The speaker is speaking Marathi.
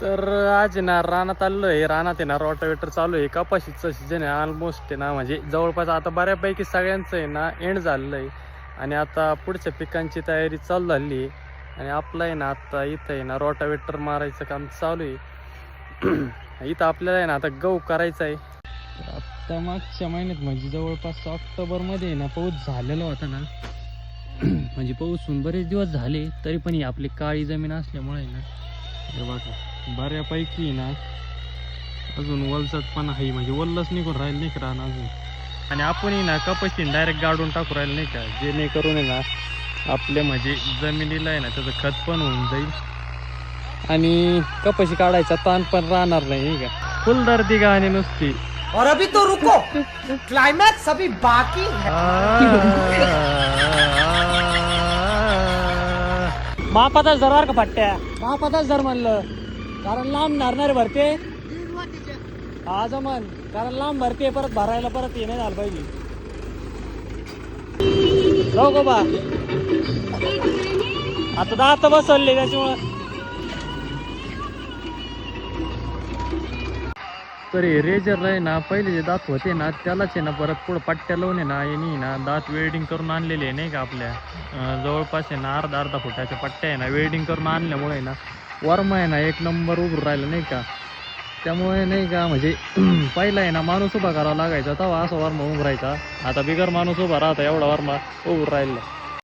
तर आज आहे ना रानात आलो आहे. रानात आहे ना रोटावेटर चालू आहे. कपाशीचं सीजन आहे ऑलमोस्ट आहे ना. म्हणजे जवळपास आता बऱ्यापैकी सगळ्यांचं आहे ना एंड झालेलं आहे. आणि आता पुढच्या पिकांची तयारी चालू झाली आहे. आणि आपलं आहे ना आता इथं आहे ना रोटावेटर मारायचं काम चालू आहे. इथं आपल्याला आहे ना आता गहू करायचा आहे. आता मागच्या महिन्यात म्हणजे जवळपास ऑक्टोबरमध्ये आहे ना पाऊस झालेला होता ना. म्हणजे पाऊस बरेच दिवस झाले तरी पण ही आपली काळी जमीन असल्यामुळे ना. बघा. बऱ्यापैकी ना. अजून वलचट पण आहे. म्हणजे वल्लच निघून राहील नाही का रान अजून. आणि आपणही ना कपाशी डायरेक्ट गाडून टाकू राहील नाही का? जेणेकरून आहे ना आपल्या म्हणजे जमिनीला आहे ना त्याचं खत पण होऊन जाईल. आणि कपाशी काढायचा ताण पण राहणार नाही का? फुल दर्दी गाणी नुसती. और अभी तो रुको. क्लाइमैक्स अभी बाकी है. महापाताच दरवार का पट्ट्या महापाताच दर म्हणलं. कारण लांब नारणारे भरते. हा जमन कारण लांब भरते परत भरायला परत येणे झालं पाहिजे. जाऊ गो बा? आता दात बसवले त्याच्यामुळं. तर हे रेजर आहे ना पहिले जे दात होते ना त्यालाच आहे ना परत पुढं पट्ट्या लावून आहे ना यांनी ना दात वेल्डिंग करून आणलेले आहे नाही का आपल्या? जवळपास आहे ना अर्धा अर्धा फुटाच्या पट्ट्या आहे ना वेल्डिंग करून आणल्यामुळे ना वर्म आहे ना एक नंबर उभं राहिलं नाही का? त्यामुळे नाही का म्हणजे पहिला आहे ना माणूस उभा करावा लागायचा तेव्हा असा वर्म उभं राहायचा. आता बिगर माणूस उभा राहता एवढा वर्मा उभं राहिला